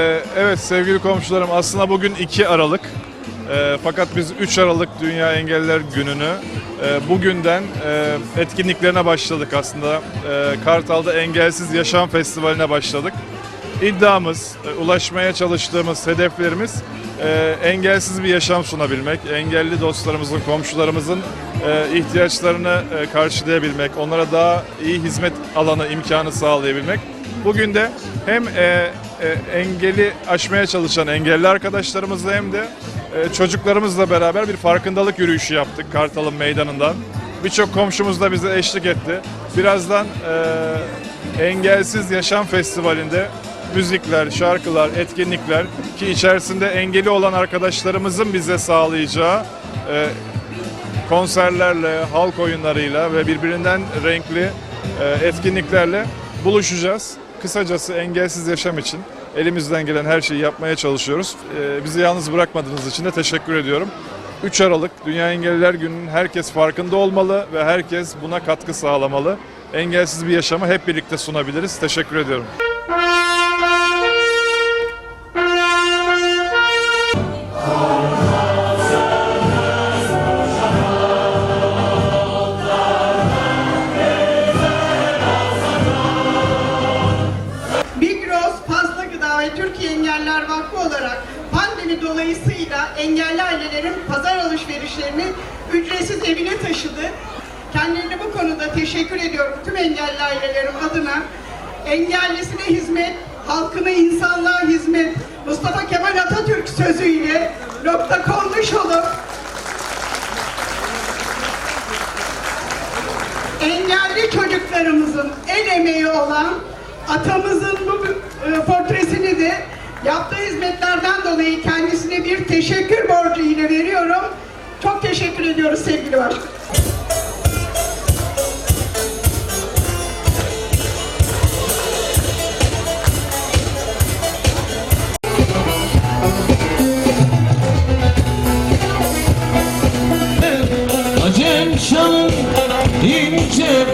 Ee, Evet sevgili komşularım aslında bugün 2 Aralık. Ee, fakat biz 3 Aralık Dünya Engelliler Günü'nü e, bugünden e, etkinliklerine başladık aslında. E, Kartal'da Engelsiz Yaşam Festivali'ne başladık. İddiamız, ulaşmaya çalıştığımız hedeflerimiz engelsiz bir yaşam sunabilmek, engelli dostlarımızın, komşularımızın ihtiyaçlarını karşılayabilmek, onlara daha iyi hizmet alanı imkanı sağlayabilmek. Bugün de hem e, e, engeli aşmaya çalışan engelli arkadaşlarımızla hem de e, çocuklarımızla beraber bir farkındalık yürüyüşü yaptık Kartal'ın meydanından. Birçok komşumuz da bize eşlik etti. Birazdan e, Engelsiz Yaşam Festivali'nde müzikler, şarkılar, etkinlikler ki içerisinde engeli olan arkadaşlarımızın bize sağlayacağı e, konserlerle, halk oyunlarıyla ve birbirinden renkli e, etkinliklerle buluşacağız. Kısacası engelsiz yaşam için elimizden gelen her şeyi yapmaya çalışıyoruz. E, bizi yalnız bırakmadığınız için de teşekkür ediyorum. 3 Aralık Dünya Engelliler Günü'nün herkes farkında olmalı ve herkes buna katkı sağlamalı. Engelsiz bir yaşamı hep birlikte sunabiliriz. Teşekkür ediyorum. Türkiye Engeller Vakfı olarak pandemi dolayısıyla engelli ailelerin pazar alışverişlerini ücretsiz evine taşıdı. Kendilerine bu konuda teşekkür ediyorum tüm engelli ailelerim adına. Engellisine hizmet, halkına insanlığa hizmet. Mustafa Kemal Atatürk sözüyle nokta konmuş olup engelli çocuklarımızın el emeği olan atamızın bu e, portresini Bey'i kendisine bir teşekkür borcu yine veriyorum. Çok teşekkür ediyoruz sevgili başkanım. Acem şanın ince